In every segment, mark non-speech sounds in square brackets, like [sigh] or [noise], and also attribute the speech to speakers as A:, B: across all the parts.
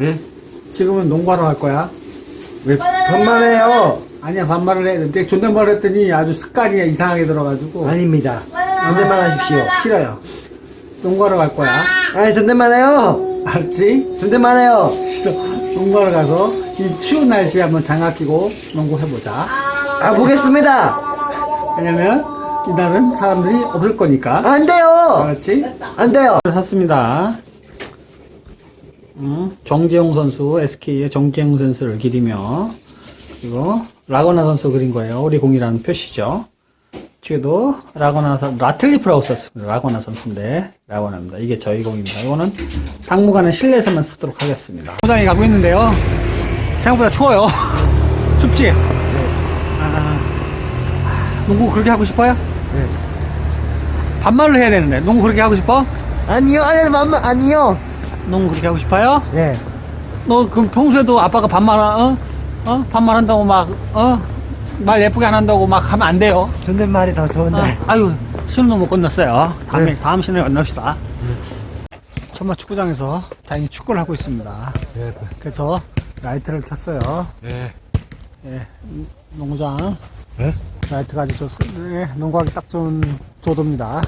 A: 응?
B: 지금은 농구하러 갈 거야.
A: 왜 반말해요?
B: 아니야, 반말을 했는데 존댓말 했더니 아주 습관이 이상하게 들어가지고.
A: 아닙니다. 존댓말 하십시오.
B: 싫어요. 농구하러 갈 거야.
A: 아니, 존댓말 해요.
B: 알았지?
A: 존댓말 해요.
B: 싫어. 농구하러 가서 이 추운 날씨에 한번 장갑 끼고 농구해보자.
A: 아, 보겠습니다.
B: 왜냐면 이날은 사람들이 없을 거니까.
A: 안 돼요.
B: 알았지?
A: 안 돼요.
B: 샀습니다. 음, 정재용 선수, SK의 정재용 선수를 기리며, 그리고 라거나 선수 그린 거예요. 오리공이라는 표시죠. 뒤에도 라거나 선, 라틀리프라고 썼습니다. 라거나 선수인데, 라거나입니다. 이게 저희 공입니다. 이거는 당분간은 실내에서만 쓰도록 하겠습니다. 포장에 가고 있는데요. 생각보다 추워요. [laughs] 춥지? 아, 농구 그렇게 하고 싶어요?
A: 네.
B: 반말로 해야 되는데, 농구 그렇게 하고 싶어?
A: 아니요, 아니, 맘마, 아니요.
B: 농구 그렇게 하고 싶어요?
A: 네.
B: 너 그럼 평소에도 아빠가 반말 어? 어? 반말한다고 막 어? 말 예쁘게 안 한다고 막 하면 안 돼요.
A: 존댓말이 더 좋은데.
B: 어? 아유 시험도 못 끝났어요. 다음에
A: 네.
B: 다음 시간에 만납시다. 천마 축구장에서 다행히 축구를 하고 있습니다.
A: 네.
B: 그래서 라이트를 켰어요.
A: 네.
B: 예, 농구장
A: 네?
B: 라이트가 아주 좋습니다. 예, 농구하기 딱 좋은 조도입니다.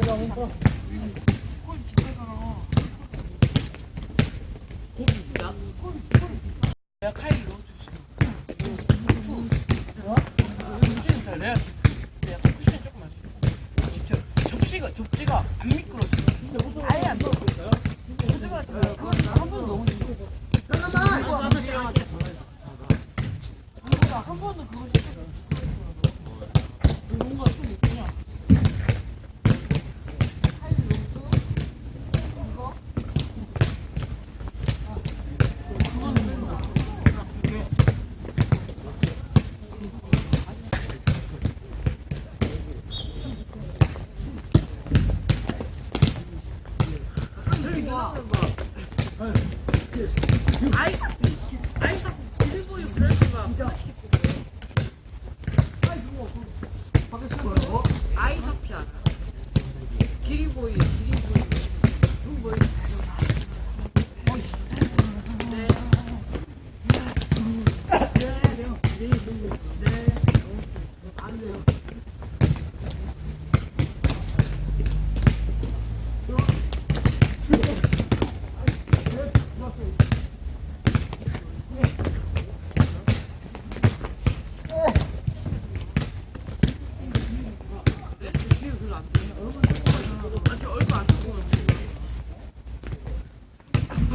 C: 접시가 Oh, [laughs]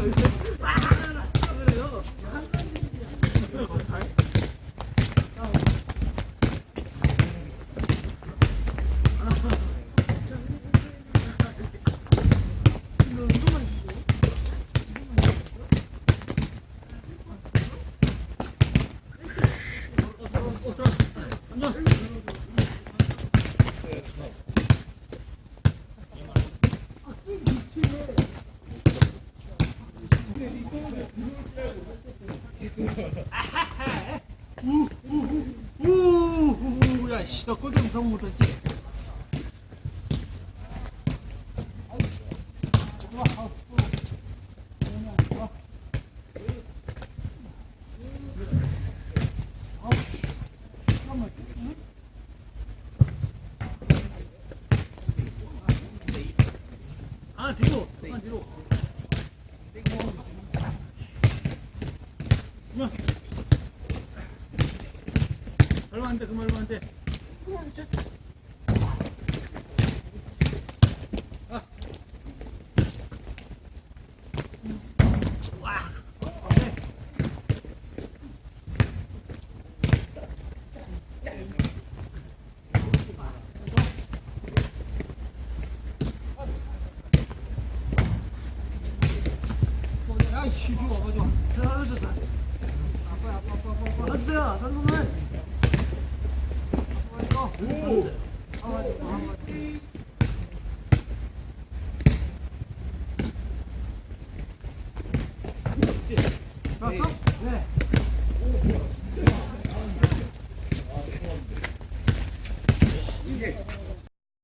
C: 앉아.
B: 꼴좀 성 못하지. 아 뒤로. 아 얼마 안돼 그만 얼마 안돼 이거 와가지고 잘하셨다 아빠 아빠 아빠 아빠 아빠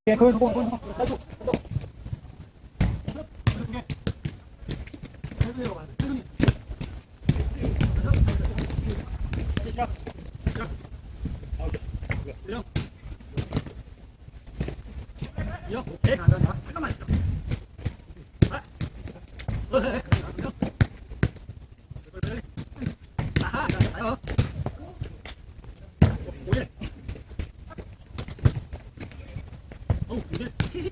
B: 예, 그건 그건 그건 내려. 내려. 오케이.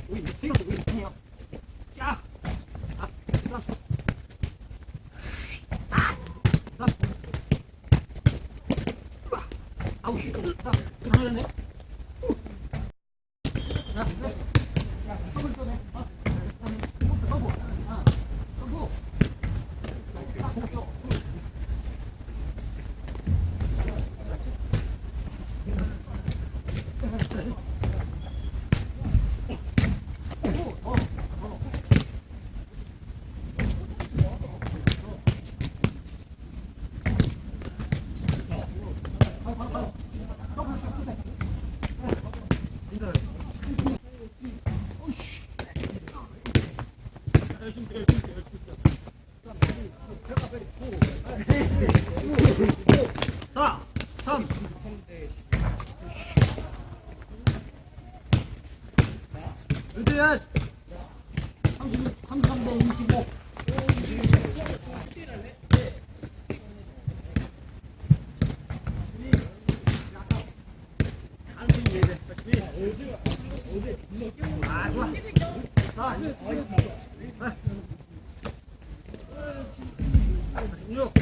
B: 야, 아, 이거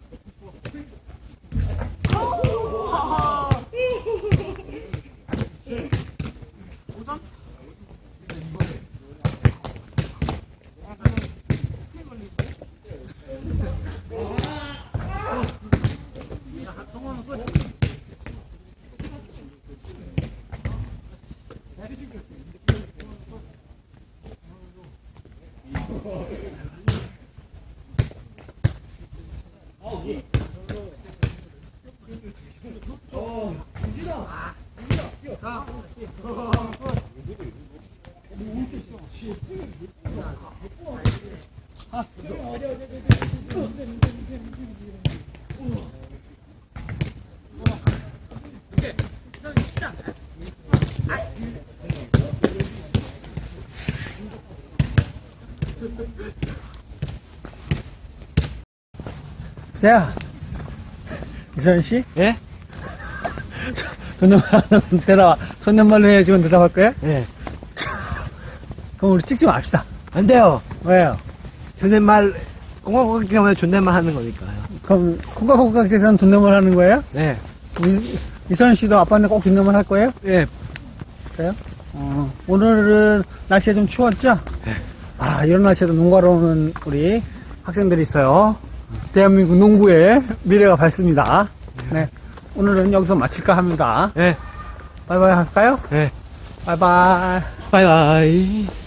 B: 아, 이선 씨?
A: 예?
B: 존댓말 하면 대답, 존댓말로 해주면 대답할 거야?
A: 예.
B: 그럼 우리 찍지 맙시다.
A: 안 돼요.
B: 왜요?
A: 존댓말, 꽁꽁꽁꽁하면 존댓말 하는 거니까요.
B: 그럼 콩깍콩깍지에서는 존댓말 하는 거예요?
A: 네.
B: 이, 이선 씨도 아빠한테 꼭 존댓말 할 거예요?
A: 예.
B: 그래요? 어, 오늘은 날씨가 좀 추웠죠? 아, 이런 날씨에도 농가로 오는 우리 학생들이 있어요. 대한민국 농구의 미래가 밝습니다. 네. 오늘은 여기서 마칠까 합니다.
A: 예.
B: 바이바이 할까요?
A: 예.
B: 바이바이.
A: 바이바이.